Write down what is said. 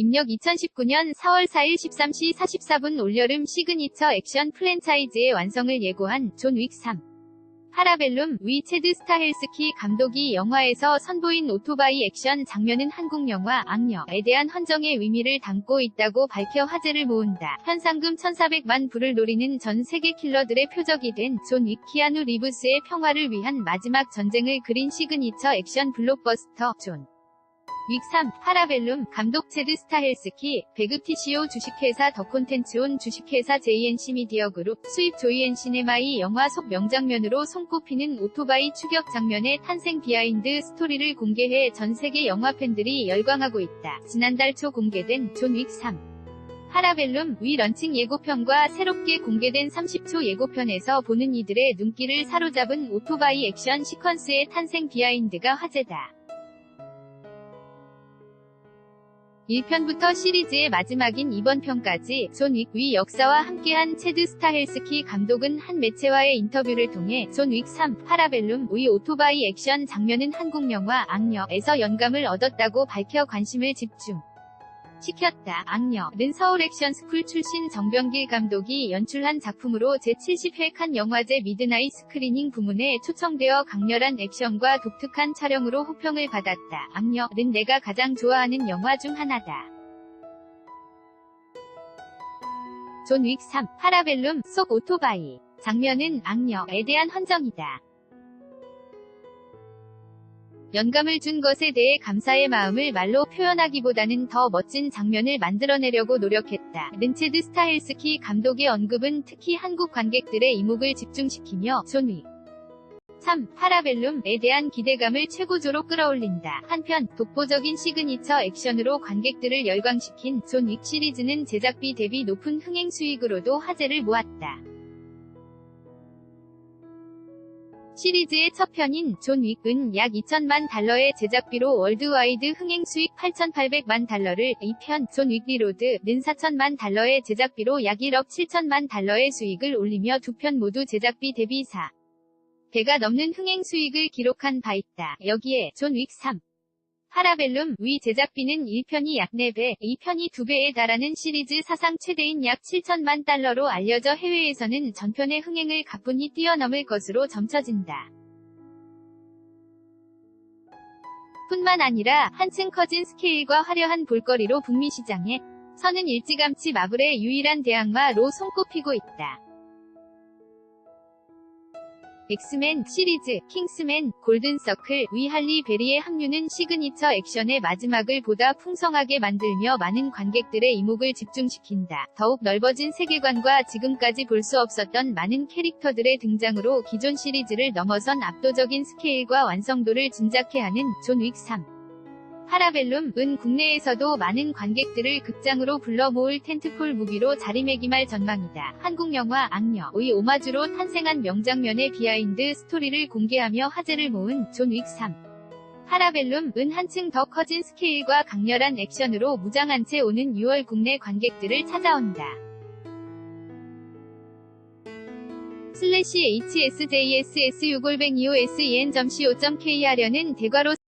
입력 2019년 4월 4일 13시 44분 올여름 시그니처 액션 프랜차이즈의 완성을 예고한 존 윅 3. 파라벨룸 위 체드 스타헬스키 감독이 영화에서 선보인 오토바이 액션 장면은 한국 영화 악녀에 대한 헌정의 의미를 담고 있다고 밝혀 화제를 모은다. 현상금 1,400만 불을 노리는 전 세계 킬러들의 표적이 된존윅 키아누 리브스의 평화를 위한 마지막 전쟁을 그린 시그니처 액션 블록버스터 존. 윅3, 파라벨룸, 감독 체드 스타헬스키, 배그티시오 주식회사 더콘텐츠온 주식회사 JNC 미디어 그룹, 수입 조이엔 시네마이 영화 속 명장면으로 손꼽히는 오토바이 추격 장면의 탄생 비하인드 스토리를 공개해 전 세계 영화 팬들이 열광하고 있다. 지난달 초 공개된 존 윅3. 파라벨룸 위 런칭 예고편과 새롭게 공개된 30초 예고편에서 보는 이들의 눈길을 사로잡은 오토바이 액션 시퀀스의 탄생 비하인드가 화제다. 1편부터 시리즈의 마지막인 이번 편까지 존윅위 역사와 함께한 체드 스타헬스키 감독은 한 매체와의 인터뷰를 통해 존윅 3, 파라벨룸 위 오토바이 액션 장면은 한국 영화 악녀에서 영감을 얻었다고 밝혀 관심을 집중. 시켰다. 악녀는 서울 액션스쿨 출신 정병길 감독이 연출한 작품으로 제70회 칸 영화제 미드나잇 스크리닝 부문에 초청되어 강렬한 액션과 독특한 촬영으로 호평을 받았다. 악녀는 내가 가장 좋아하는 영화 중 하나다. 존윅 3, 파라벨룸 속 오토바이. 장면은 악녀에 대한 헌정이다. 영감을 준 것에 대해 감사의 마음을 말로 표현하기보다는 더 멋진 장면을 만들어내려고 노력했다. 른체드 스타헬스키 감독의 언급은 특히 한국 관객들의 이목을 집중시키며 존 윅. 3. 파라벨룸에 대한 기대감을 최고조로 끌어올린다. 한편 독보적인 시그니처 액션으로 관객들을 열광시킨 존윅 시리즈는 제작비 대비 높은 흥행 수익으로도 화제를 모았다. 시리즈의 첫 편인 존 윅은 약 2천만 달러의 제작비로 월드와이드 흥행 수익 8,800만 달러를 2편 존 윅 리로드는 4천만 달러의 제작비로 약 1억 7천만 달러의 수익을 올리며 두 편 모두 제작비 대비 4. 배가 넘는 흥행 수익을 기록한 바 있다. 여기에 존 윅 3. 파라벨룸 위 제작비는 1편이 약 4배, 2편이 2배에 달하는 시리즈 사상 최대인 약 7천만 달러로 알려져 해외에서는 전편의 흥행을 가뿐히 뛰어넘을 것으로 점쳐진다. 뿐만 아니라 한층 커진 스케일과 화려한 볼거리로 북미 시장에 서는 일찌감치 마블의 유일한 대항마로 손꼽히고 있다. 엑스맨 시리즈, 킹스맨, 골든서클, 위 할리 베리의 합류는 시그니처 액션의 마지막을 보다 풍성하게 만들며 많은 관객들의 이목을 집중시킨다. 더욱 넓어진 세계관과 지금까지 볼 수 없었던 많은 캐릭터들의 등장으로 기존 시리즈를 넘어선 압도적인 스케일과 완성도를 짐작케 하는 존윅 3. 파라벨룸은 국내에서도 많은 관객들을 극장으로 불러 모을 텐트폴 무비로 자리매김할 전망이다. 한국 영화 악녀의 오마주로 탄생한 명장면의 비하인드 스토리를 공개하며 화제를 모은 존 윅 3. 파라벨룸은 한층 더 커진 스케일과 강렬한 액션으로 무장한 채 오는 6월 국내 관객들을 찾아온다. 슬래시 HSJSS 6골뱅 25SEN.co.kr 려는 대괄호